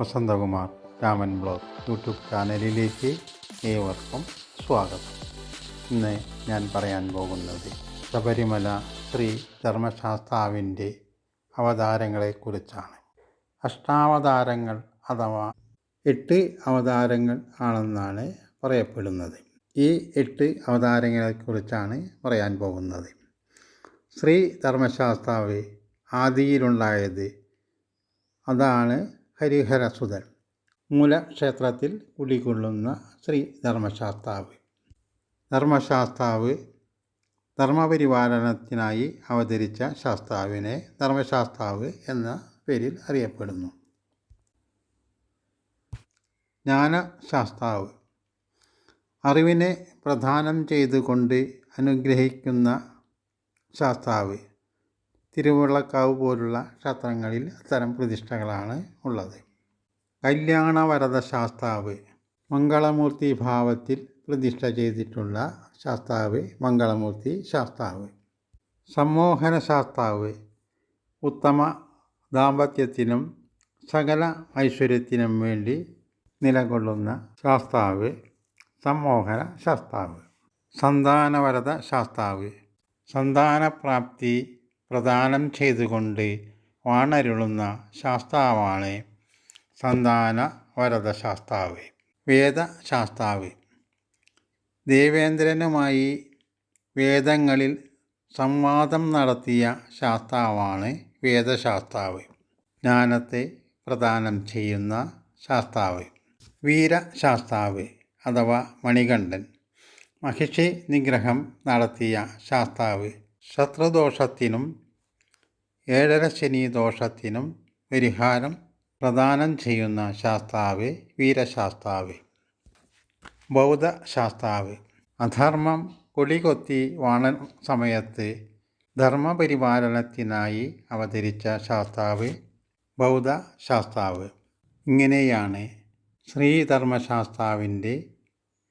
Vasanthakumar Raman blog YouTube ചാനലിലേക്ക് ഏവർക്കും സ്വാഗതം. ഇന്ന് ഞാൻ പറയാൻ പോകുന്നത് ശബരിമല ശ്രീ ധർമ്മശാസ്താവിന്റെ അവതാരങ്ങളെക്കുറിച്ചാണ്. അഷ്ടാവതാരങ്ങൾ അഥവാ എട്ട് അവതാരങ്ങൾ ആണെന്നാണ് പറയപ്പെടുന്നത്. ഈ എട്ട് അവതാരങ്ങളെക്കുറിച്ചാണ് പറയാൻ പോകുന്നത്. ശ്രീ ധർമ്മശാസ്താവ് ആദിയിലുണ്ടായത് അതാണ് ഹരിഹരസുതൻ മൂലക്ഷേത്രത്തിൽ കുടികൊള്ളുന്ന ശ്രീ ധർമ്മശാസ്താവ്. ധർമ്മശാസ്താവ് ധർമ്മപരിപാലനത്തിനായി അവതരിച്ച ശാസ്താവിനെ ധർമ്മശാസ്താവ് എന്ന പേരിൽ അറിയപ്പെടുന്നു. ജ്ഞാനശാസ്താവ് അറിവിനെ പ്രധാനം ചെയ്തുകൊണ്ട് അനുഗ്രഹിക്കുന്ന ശാസ്താവ് തിരുവുള്ളക്കാവ് പോലുള്ള ക്ഷേത്രങ്ങളിൽ അത്തരം പ്രതിഷ്ഠകളാണ് ഉള്ളത്. കല്യാണവരത ശാസ്താവ് മംഗളമൂർത്തി ഭാവത്തിൽ പ്രതിഷ്ഠ ചെയ്തിട്ടുള്ള ശാസ്താവ് മംഗളമൂർത്തി ശാസ്താവ്. സമ്മോഹന ശാസ്താവ് ഉത്തമ ദാമ്പത്യത്തിനും സകല ഐശ്വര്യത്തിനും വേണ്ടി നിലകൊള്ളുന്ന ശാസ്താവ് സമ്മോഹന ശാസ്താവ് സന്താനവരത ശാസ്താവ് സന്താനപ്രാപ്തി പ്രദാനം ചെയ്തുകൊണ്ട് വാണരുളുന്ന ശാസ്താവാണ് സന്താന വരദ ശാസ്താവ് വേദശാസ്താവ്. ദേവേന്ദ്രനുമായി വേദങ്ങളിൽ സംവാദം നടത്തിയ ശാസ്താവാണ് വേദശാസ്താവ്. ജ്ഞാനത്തെ പ്രദാനം ചെയ്യുന്ന ശാസ്താവ്. വീരശാസ്താവ് അഥവാ മണികണ്ഠൻ. മഹിഷി നിഗ്രഹം നടത്തിയ ശാസ്താവ് ശത്രുദോഷത്തിനും ഏഴര ശനി ദോഷത്തിനും പരിഹാരം പ്രദാനം ചെയ്യുന്ന ശാസ്താവ് വീരശാസ്താവ്. ബൗദ്ധ ശാസ്താവ് അധർമ്മം കൊടികൊത്തി വാണ സമയത്ത് ധർമ്മപരിപാലനത്തിനായി അവതരിച്ച ശാസ്താവ് ബൗദ്ധ ശാസ്താവ് ഇങ്ങനെയാണ് ശ്രീധർമ്മശാസ്താവിന്റെ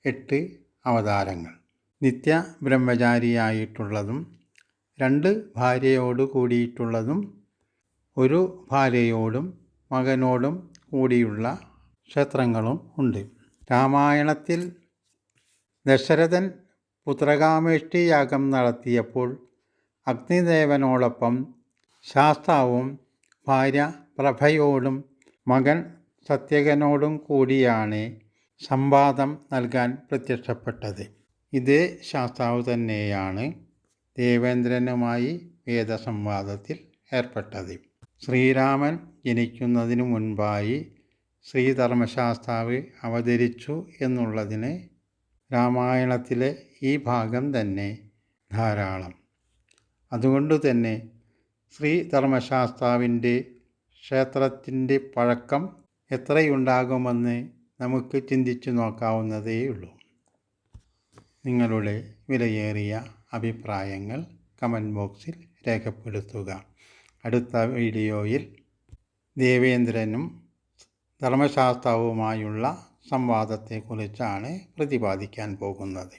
എട്ട് അവതാരങ്ങൾ. നിത്യ ബ്രഹ്മചാരിയായിട്ടുള്ളതും രണ്ട് ഭാര്യയോട് കൂടിയിട്ടുള്ളതും ഒരു ഭാര്യയോടും മകനോടും കൂടിയുള്ള ക്ഷേത്രങ്ങളും ഉണ്ട്. രാമായണത്തിൽ ദശരഥൻ പുത്രകാമേഷ്ടി യാഗം നടത്തിയപ്പോൾ അഗ്നിദേവനോടൊപ്പം ശാസ്താവും ഭാര്യ പ്രഭയോടും മകൻ സത്യകനോടും കൂടിയാണ് സംവാദം നൽകാൻ പ്രത്യക്ഷപ്പെട്ടത്. ഇതേ ശാസ്താവ് തന്നെയാണ് ദേവേന്ദ്രനുമായി വേദസംവാദത്തിൽ ഏർപ്പെട്ടത്. ശ്രീരാമൻ ജനിക്കുന്നതിനു മുൻപായി ശ്രീധർമ്മശാസ്താവ് അവതരിച്ചു എന്നുള്ളതിന് രാമായണത്തിലെ ഈ ഭാഗം തന്നെ ധാരാളം. അതുകൊണ്ട് തന്നെ ശ്രീധർമ്മശാസ്താവിന്റെ ക്ഷേത്രത്തിന്റെ പഴക്കം എത്രയുണ്ടാകുമെന്ന് നമുക്ക് ചിന്തിച്ചു നോക്കാവുന്നതേയുള്ളൂ. നിങ്ങളുടെ വിലയേറിയ അഭിപ്രായങ്ങൾ കമന്റ് ബോക്സിൽ രേഖപ്പെടുത്തുക. അടുത്ത വീഡിയോയിൽ ദേവേന്ദ്രനും ധർമ്മശാസ്താവുമായുള്ള സംവാദത്തെക്കുറിച്ചാണ് പ്രതിപാദിക്കാൻ പോകുന്നത്.